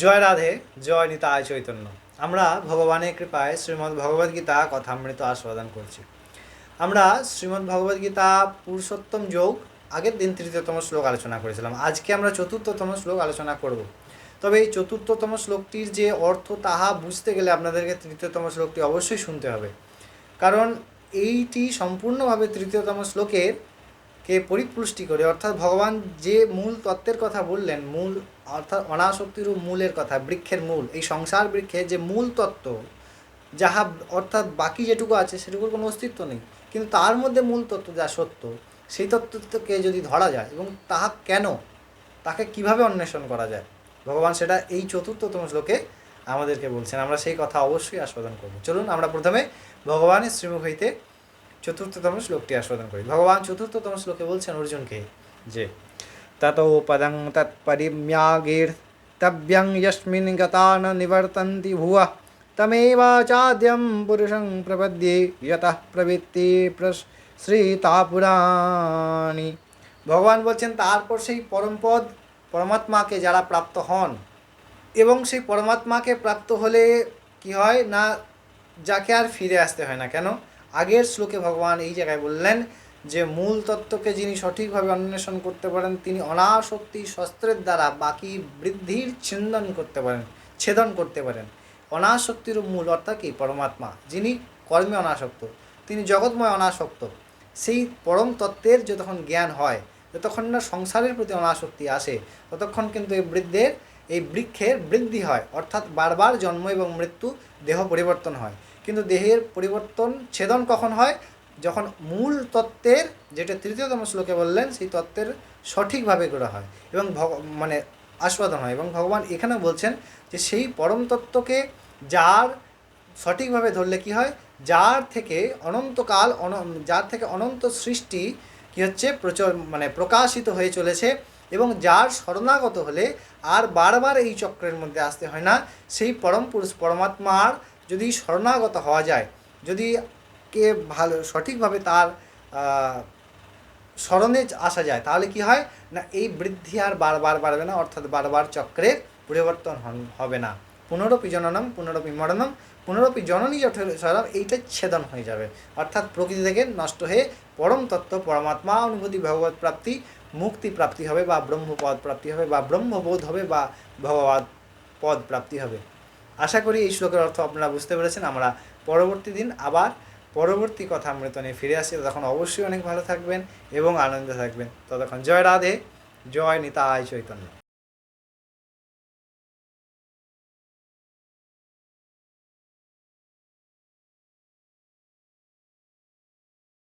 জয় রাধে, জয় নিতায় চৈতন্য। আমরা ভগবানের কৃপায় শ্রীমদ্ ভগবদ্গীতা কথামৃত আস্বাদন করছি। আমরা শ্রীমদ্ ভগবদ্গীতা পুরুষোত্তম যোগ আগের দিন তৃতীয়তম শ্লোক আলোচনা করেছিলাম। আজকে আমরা চতুর্থতম শ্লোক আলোচনা করব। তবে এই চতুর্থতম শ্লোকটির যে অর্থ তাহা বুঝতে গেলে আপনাদেরকে তৃতীয়তম শ্লোকটি অবশ্যই শুনতে হবে। কারণ এইটি সম্পূর্ণভাবে তৃতীয়তম শ্লোকের কে পরিপুষ্টি করে, অর্থাৎ ভগবান যে মূল তত্ত্বের কথা বললেন, মূল অর্থাৎ অনাসক্তির মূলের কথা, বৃক্ষের মূল, এই সংসার বৃক্ষের যে মূল তত্ত্ব, যাহা অর্থাৎ বাকি যেটুকু আছে সেটুকুর কোনো অস্তিত্ব নেই, কিন্তু তার মধ্যে মূল তত্ত্ব যা সত্য, সেই তত্ত্বকে যদি ধরা যায় এবং তাহা কেন, তাকে কীভাবে অন্বেষণ করা যায়? ভগবান সেটা এই চতুর্থতম শ্লোকে আমাদেরকে বলছেন, আমরা সেই কথা অবশ্যই আস্বাদন করব। চলুন, আমরা প্রথমে ভগবানের শ্রীমুখ হইতে চতুর্থতম শ্লোকটি আস্বাদন করি। ভগবান চতুর্থতম শ্লোকে বলছেন অর্জুনকে যে, ততো পদং তৎপরিম্যাগীর তব্যং যস্মিন গতা ন নিবর্তন্তি ভুব তমেবাচাদ্যম পুরুষং প্রপদ্যে যতঃ প্রবৃত্তি শ্রীতা পুরাণী ভগবান বলছেন, তারপর সেই পরমপদ পরমাত্মাকে যারা প্রাপ্ত হন, এবং সেই পরমাত্মাকে প্রাপ্ত হলে কি হয় না, যাকে আর ফিরে আসতে হয় না। কেন? আগের শ্লোকে ভগবান এই জায়গায় বললেন যে, মূল তত্ত্বকে যিনি সঠিকভাবে অন্বেষণ করতে পারেন, তিনি অনাসক্তি শস্ত্রের দ্বারা বাকি বৃদ্ধির ছিন্দন করতে পারেন, ছেদন করতে পারেন। অনাসক্তির মূল অর্থাৎ কি? পরমাত্মা, যিনি কর্মে অনাসক্ত, তিনি জগৎময় অনাসক্ত। সেই পরম তত্ত্বের যতক্ষণ জ্ঞান হয়, যতক্ষণ না সংসারের প্রতি অনাসক্তি আসে, ততক্ষণ কিন্তু এই বৃদ্ধের, এই বৃক্ষের বৃদ্ধি হয়। অর্থাৎ বারবার জন্ম এবং মৃত্যু দেহ পরিবর্তন হয়। কিন্তু দেহের পরিবর্তন, ছেদন কখন হয়? যখন মূল তত্ত্বের, যেটা তৃতীয়তম শ্লোকে বললেন, সেই তত্ত্বের সঠিকভাবে করা হয় এবং মানে আস্বাদন হয় এবং ভগবান এখানেও বলছেন যে সেই পরম তত্ত্বকে যার সঠিকভাবে ধরলে কি হয়? যার থেকে অনন্তকাল, অন, যার থেকে অনন্ত সৃষ্টি কি হচ্ছে? প্রচর মানে প্রকাশিত হয়ে চলেছে এবং যার শরণাগত হলে আর বারবার এই চক্রের মধ্যে আসতে হয় না। সেই পরম পুরুষ, পরমাত্মার যদি শরণাগত হওয়া যায়, যদি কে ভালো, সঠিকভাবে তার স্মরণে আসা যায়, তাহলে কি হয়? না, এই বৃদ্ধি আর বারবার বাড়বে না, অর্থাৎ বারবার চক্রের পরিবর্তন হবে না। পুনরপি জননম পুনরপি মরণম পুনরপি জননী জঠরম এইটা ছেদন হয়ে যাবে। অর্থাৎ প্রকৃতি থেকে নষ্ট হয়ে পরম তত্ত্ব, পরমাত্মা অনুভূতি, ভগবত প্রাপ্তি, মুক্তি প্রাপ্তি হবে বা ব্রহ্মপদ প্রাপ্তি হবে বা ব্রহ্মবোধ হবে বা ভগবত পদ প্রাপ্তি হবে। আশা করি এই শ্লোকের অর্থ আপনারা বুঝতে পেরেছেন। আমরা পরবর্তী দিন আবার পরবর্তী কথা আমৃত নিয়ে ফিরে আসি। তখন অবশ্যই অনেক ভালো থাকবেন এবং আনন্দে থাকবেন। ততক্ষণ জয় রাধে, জয় নিতাই চৈতন্য।